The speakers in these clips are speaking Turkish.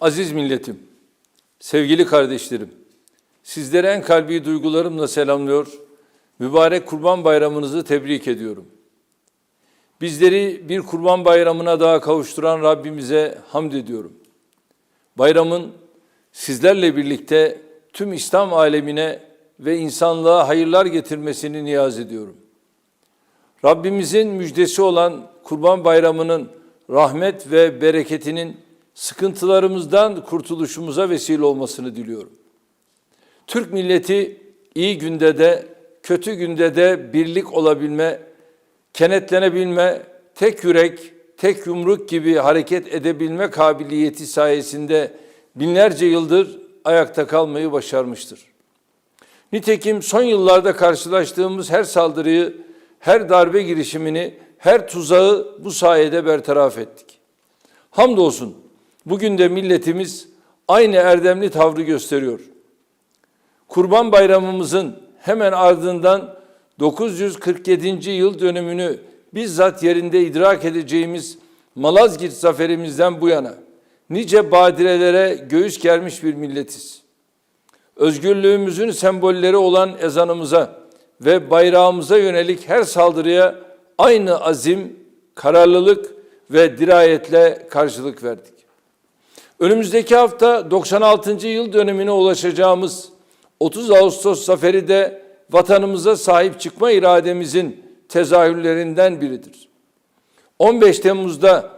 Aziz milletim, sevgili kardeşlerim, sizlere en kalbi duygularımla selamlıyor, mübarek Kurban Bayramınızı tebrik ediyorum. Bizleri bir Kurban Bayramına daha kavuşturan Rabbimize hamd ediyorum. Bayramın sizlerle birlikte tüm İslam alemine ve insanlığa hayırlar getirmesini niyaz ediyorum. Rabbimizin müjdesi olan Kurban Bayramı'nın rahmet ve bereketinin sıkıntılarımızdan kurtuluşumuza vesile olmasını diliyorum. Türk milleti iyi günde de kötü günde de birlik olabilme, kenetlenebilme, tek yürek, tek yumruk gibi hareket edebilme kabiliyeti sayesinde binlerce yıldır ayakta kalmayı başarmıştır. Nitekim son yıllarda karşılaştığımız her saldırıyı, her darbe girişimini, her tuzağı bu sayede bertaraf ettik. Hamdolsun bugün de milletimiz aynı erdemli tavrı gösteriyor. Kurban Bayramımızın hemen ardından 947. yıl dönümünü bizzat yerinde idrak edeceğimiz Malazgirt zaferimizden bu yana nice badirelere göğüs germiş bir milletiz. Özgürlüğümüzün sembolleri olan ezanımıza ve bayrağımıza yönelik her saldırıya aynı azim, kararlılık ve dirayetle karşılık verdik. Önümüzdeki hafta 96. yıl dönemine ulaşacağımız 30 Ağustos zaferi de vatanımıza sahip çıkma irademizin tezahürlerinden biridir. 15 Temmuz'da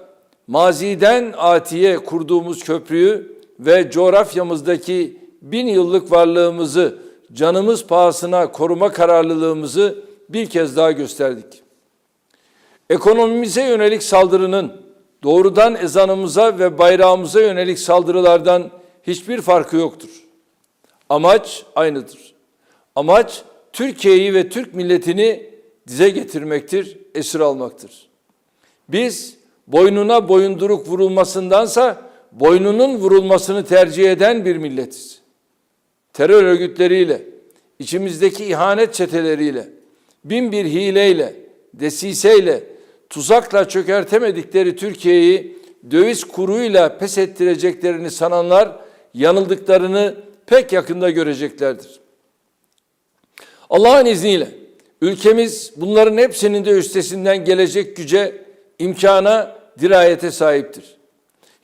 maziden atiye kurduğumuz köprüyü ve coğrafyamızdaki bin yıllık varlığımızı canımız pahasına koruma kararlılığımızı bir kez daha gösterdik. Ekonomimize yönelik saldırının doğrudan ezanımıza ve bayrağımıza yönelik saldırılardan hiçbir farkı yoktur. Amaç aynıdır. Amaç Türkiye'yi ve Türk milletini dize getirmektir, esir almaktır. Biz boynuna boyunduruk vurulmasındansa boynunun vurulmasını tercih eden bir milletiz. Terör örgütleriyle, içimizdeki ihanet çeteleriyle, bin bir hileyle, desiseyle, tuzakla çökertemedikleri Türkiye'yi döviz kuruyla pes ettireceklerini sananlar yanıldıklarını pek yakında göreceklerdir. Allah'ın izniyle ülkemiz bunların hepsinin de üstesinden gelecek güce, imkana, dirayete sahiptir.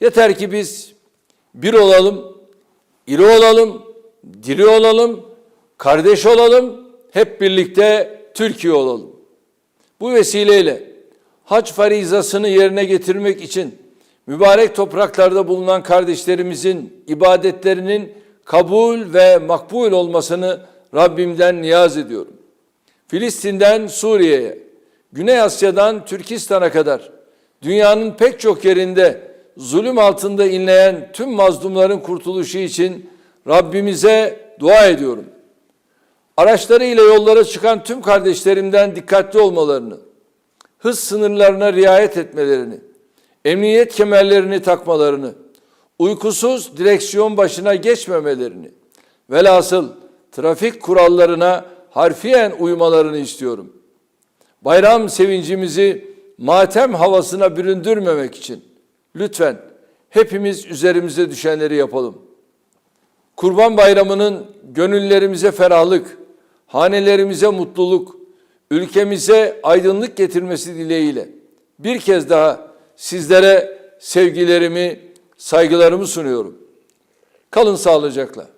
Yeter ki biz bir olalım, iri olalım, diri olalım, kardeş olalım, hep birlikte Türkiye olalım. Bu vesileyle hac farizasını yerine getirmek için mübarek topraklarda bulunan kardeşlerimizin ibadetlerinin kabul ve makbul olmasını Rabbimden niyaz ediyorum. Filistin'den Suriye'ye, Güney Asya'dan Türkistan'a kadar dünyanın pek çok yerinde zulüm altında inleyen tüm mazlumların kurtuluşu için Rabbimize dua ediyorum. Araçlarıyla yollara çıkan tüm kardeşlerimden dikkatli olmalarını, hız sınırlarına riayet etmelerini, emniyet kemerlerini takmalarını, uykusuz direksiyon başına geçmemelerini, velhasıl trafik kurallarına harfiyen uymalarını istiyorum. Bayram sevincimizi matem havasına büründürmemek için lütfen hepimiz üzerimize düşenleri yapalım. Kurban Bayramı'nın gönüllerimize ferahlık, hanelerimize mutluluk, ülkemize aydınlık getirmesi dileğiyle bir kez daha sizlere sevgilerimi, saygılarımı sunuyorum. Kalın sağlıcakla.